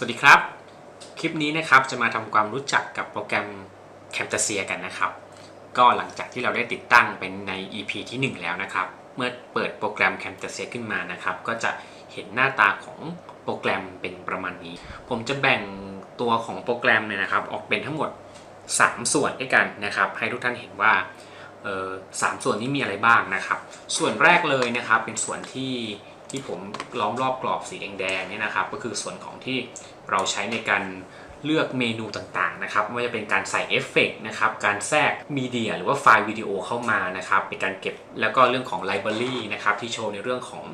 สวัสดีครับ คลิปนี้นะครับจะมาทำความรู้จักกับโปรแกรม Camtasia กันนะครับ ก็หลังจากที่เราได้ติดตั้งเป็นใน EP ที่ 1 แล้วนะครับ เมื่อเปิดโปรแกรม Camtasia ขึ้นมานะครับ ก็จะเห็นหน้าตาของโปรแกรมเป็นประมาณนี้ ผมจะแบ่งตัวของโปรแกรมเนี่ยนะครับ ออกเป็นทั้งหมด 3 ส่วนด้วยกันนะครับ ให้ทุกท่านเห็นว่าเออสามส่วนนี้มีอะไรบ้างนะครับ ส่วนแรกเลยนะครับเป็นส่วนที่ ที่ผมล้อมรอบกรอบสีแดงๆเนี่ยนะครับ ก็คือส่วนของที่เราใช้ในการเลือกเมนูต่างๆนะครับไม่ว่าจะเป็นการใส่เอฟเฟกต์นะครับการแทรกมีเดียหรือว่าไฟล์วิดีโอเข้ามานะครับเป็นการเก็บแล้วก็เรื่องของไลบรารีนะครับที่โชว์ในเรื่องของ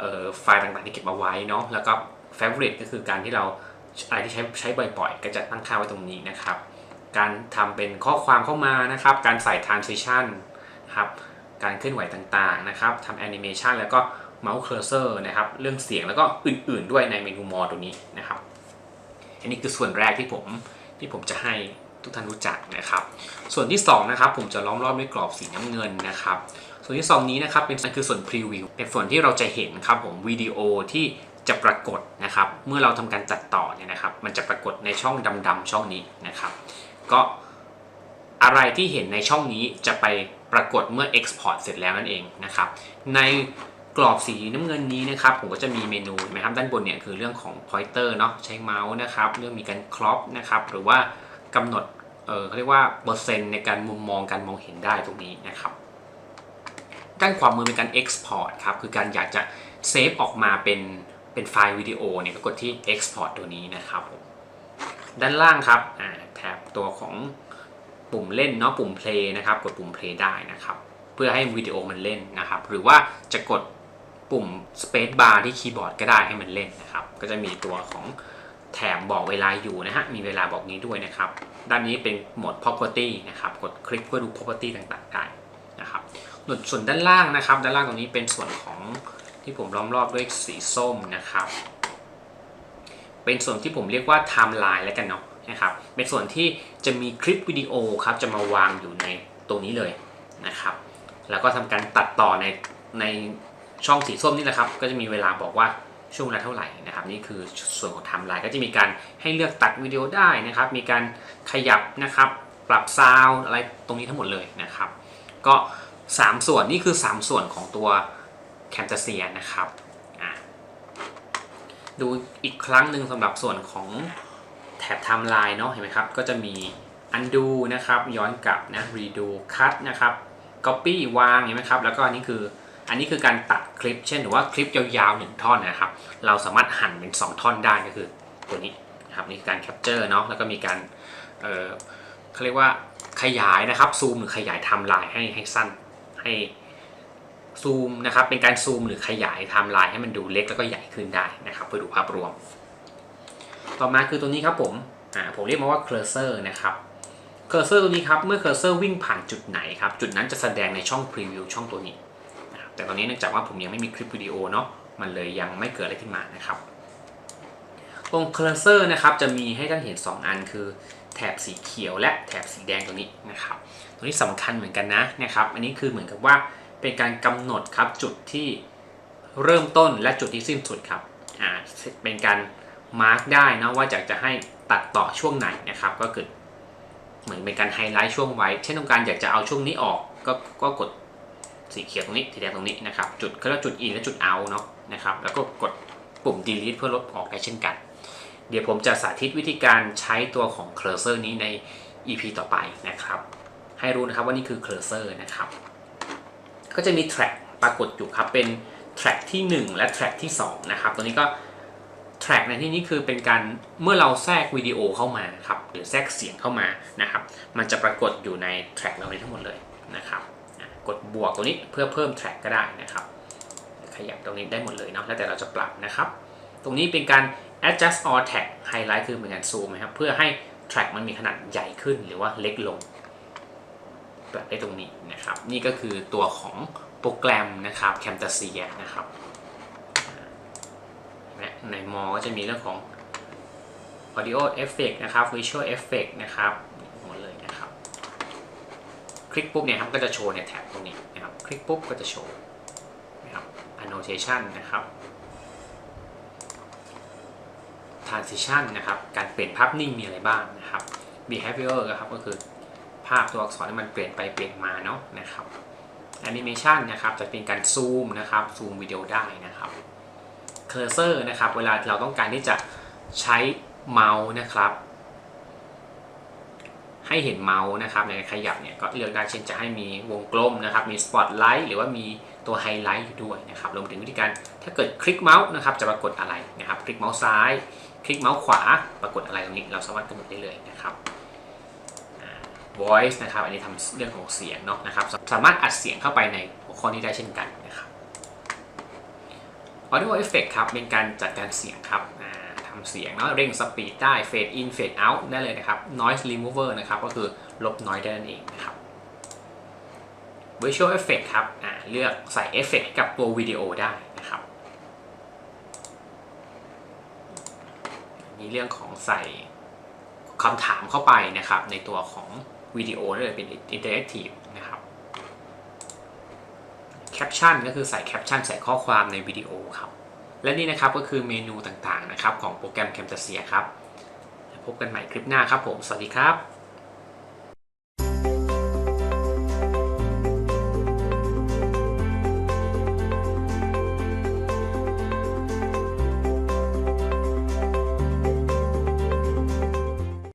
ออไฟล์ต่างๆที่เก็บเอาไว้เนาะแล้วก็ favorite ก็คือการที่เราอะไรที่ใช้ใช้บ่อยๆ ก็จะตั้งค่าไว้ตรงนี้นะครับ การทำเป็นข้อความเข้ามานะครับ การใส่ transition นะครับการเคลื่อนไหวต่างๆนะครับทำ animation แล้วก็ mouse cursor นะครับเรื่องเสียงแล้วก็อื่นๆด้วยในเมนูมอตัวนี้นะครับ อันนี้คือส่วนแรกที่ผมที่ผมจะให้ทุกท่านรู้จักนะครับ ส่วนที่2นะครับผมจะล้อมรอบด้วยกรอบสีน้ำเงินนะครับ ส่วนที่ 2 นี้นะครับเป็นคือส่วน preview เป็นส่วนที่เราจะเห็นครับผมวิดีโอที่จะปรากฏนะครับ เมื่อเราทำการตัดต่อเนี่ยนะครับ มันจะปรากฏในช่องดำๆช่องนี้นะครับ ก็อะไรที่เห็นในช่องนี้จะไปปรากฏเมื่อ Export เสร็จแล้วนั่นเองนะครับ ใน กรอบสีน้ำเงินนี้นะครับผมก็จะมีเมนูนะครับด้านบนเนี่ยคือเรื่องของ pointer เนาะใช้เมาส์นะครับเรื่องมีการ crop นะครับหรือว่ากำหนดเออเขาเรียกว่าเปอร์เซ็นต์ในการมุมมองการมองเห็นได้ตรงนี้นะครับด้านขวามือเป็นการ export ครับคือการอยากจะเซฟออกมาเป็นเป็นไฟล์วิดีโอเนี่ยก็กดที่ export ตัวนี้นะครับผมด้านล่างครับแถบตัวของปุ่มเล่นเนาะปุ่ม play นะครับกดปุ่ม play ได้นะครับเพื่อให้วิดีโอมันเล่นนะครับ หรือว่าจะกด ปุ่ม space bar ที่คีย์บอร์ดก็ได้ให้มันเล่นนะครับ ก็จะมีตัวของแถบบอกเวลาอยู่นะฮะ มีเวลาบอกนี้ด้วยนะครับ ด้านนี้เป็นโหมด property นะครับ กดคลิกเพื่อดู property ต่างๆได้นะครับ ส่วนด้านล่างนะครับ ด้านล่างตรงนี้เป็นส่วนของที่ผมล้อมรอบด้วยสีส้มนะครับ เป็นส่วนที่ผมเรียกว่า timeline แล้วกันเนาะนะครับ เป็นส่วนที่จะมีคลิปวิดีโอครับ จะมาวางอยู่ในตรงนี้เลยนะครับ แล้วก็ทำการตัดต่อในใน ช่องสีส้มนี่แหละครับ ก็จะมีเวลาบอกว่าช่วงเวลาเท่าไหร่นะครับ นี่คือส่วนของไทม์ไลน์ก็จะมีการให้เลือกตัดวิดีโอได้นะครับ มีการขยับนะครับ ปรับซาวด์อะไรตรงนี้ทั้งหมดเลยนะครับ ก็ 3 ส่วนนี่คือ 3 ส่วนของตัว Camtasia นะครับดูอีกครั้งหนึ่งสำหรับส่วนของแถบไทม์ไลน์เนาะเห็นไหมครับ ก็จะมี undo นะครับ ย้อนกลับนะ redo cut นะครับ copy วางเห็นไหมครับ แล้วก็อันนี้คือ อันนี้คือการตัดคลิป เช่นหรือว่าคลิปยาวๆหนึ่งท่อนนะครับ เราสามารถหั่นเป็น 2 ท่อนได้ก็คือตัวนี้นะครับนี่การ capture เนาะแล้วก็มีการเออเขาเรียกว่าขยายนะครับซูมหรือขยายไทม์ไลน์ให้ให้สั้นให้ซูมนะครับเป็นการซูมหรือขยายไทม์ไลน์ให้มันดูเล็กแล้วก็ใหญ่ขึ้นได้นะครับ เพื่อดูภาพรวม ต่อมาคือตัวนี้ครับผมอ่าผมเรียกมาว่าเคอร์เซอร์นะครับเคอร์เซอร์ตัวนี้ครับเมื่อเคอร์เซอร์วิ่งผ่านจุดไหนครับจุดนั้นจะแสดงในช่องพรีวิวช่องตัวนี้ แต่ตอนนี้เนื่องจากว่าผมยังไม่มีคลิปวิดีโอเนาะมันเลยยังไม่เกิดอะไรขึ้นมานะครับตรงเคอร์เซอร์นะครับจะมีให้ท่านเห็น 2 อันคือแถบสีเขียวและแถบสีแดงตัวนี้นะครับตัวนี้สำคัญเหมือนกันนะนะครับ อันนี้คือเหมือนกับว่าเป็นการกำหนดครับจุดที่เริ่มต้นและจุดที่สิ้นสุดครับอ่าเป็นการมาร์กได้นะว่าอยากจะให้ตัดต่อช่วงไหนนะครับ ก็เกิดเหมือนเป็นการไฮไลท์ช่วงไว้ เช่นต้องการอยากจะเอาช่วงนี้ออกก็ก็กด สีเขียวตรงนี้สีแดงตรงนี้นะครับจุดเขาเรียกจุด in และจุด out เนาะนะครับแล้วก็กดปุ่ม delete เพื่อลบออกได้เช่นกัน เดี๋ยวผมจะสาธิตวิธีการใช้ตัวของ cursor นี้ใน EP ต่อไปนะครับ ให้รู้นะครับว่านี่คือ cursor นะครับ ก็จะมี track ปรากฏอยู่ครับเป็น track ที่ 1 และ track ที่ 2 นะครับ ตัวนี้ก็ track ในที่นี้คือเป็นการเมื่อเราแทรกวิดีโอเข้ามาครับหรือแทรกเสียงเข้ามานะครับ มันจะปรากฏอยู่ใน track เรานี้ทั้งหมดเลยนะครับ กดบวกตัวนี้เพื่อเพิ่ม track ก็ได้นะครับ ขยับตรงนี้ได้หมดเลยเนาะแล้วแต่เราจะปรับนะครับ ตรงนี้เป็นการ adjust all track highlight คือเป็นการซูมนะครับเพื่อให้ track มันมีขนาดใหญ่ขึ้นหรือว่าเล็กลงปรับได้ตรงนี้นะครับ นี่ก็คือตัวของโปรแกรมนะครับ Camtasia นะครับในมอก็จะมีเรื่องของ audio effect นะครับ visual effect นะครับหมดเลยนะครับ คลิกปุ๊บเนี่ยครับก็จะโชว์ในแท็บตรงนี้นะครับคลิกปุ๊บก็จะโชว์นะครับ annotation นะครับ transition นะครับการเปลี่ยนภาพนิ่งมีอะไรบ้างนะครับ behavior นะครับก็คือภาพตัวอักษรที่มันเปลี่ยนไปเปลี่ยนมาเนาะนะครับ animation นะครับจะเป็นการซูมนะครับซูมวิดีโอได้นะครับ cursor นะครับเวลาเราต้องการที่จะใช้เมาส์นะครับ ให้เห็นเมาส์นะครับในการขยับเนี่ยก็เลือกได้เช่นจะให้มีวงกลมนะครับมีสปอตไลท์หรือว่ามีตัวไฮไลท์อยู่ด้วยนะครับรวมถึงวิธีการถ้าเกิดคลิกเมาส์นะครับจะปรากฏอะไรนะครับ คลิกเมาส์ซ้าย คลิกเมาส์ขวา ปรากฏอะไรตรงนี้เราสามารถกำหนดได้เลยนะครับ voice นะครับอันนี้ทำเรื่องของเสียงเนาะนะครับสามารถอัดเสียงเข้าไปในหัวข้อนี้ได้เช่นกันนะครับ audio effect ครับเป็นการจัดการเสียงครับอ่า ทำเสียงเนาะเร่งสปีดได้ fade in fade out ได้เลยนะครับ noise remover นะครับก็คือลบ noise ได้นั่นเองนะครับ visual effect ครับอ่าเลือกใส่เอฟเฟกกับตัววิดีโอได้นะครับมีเรื่องของใส่คำถามเข้าไปนะครับ ในตัวของวิดีโอนั่นเลยเป็น interactive นะครับ caption ก็คือใส่ caption ใส่ข้อความในวิดีโอครับ และนี่นะครับก็คือเมนูต่างๆนะครับของโปรแกรม Camtasia ครับ พบกันใหม่คลิปหน้าครับผม สวัสดีครับ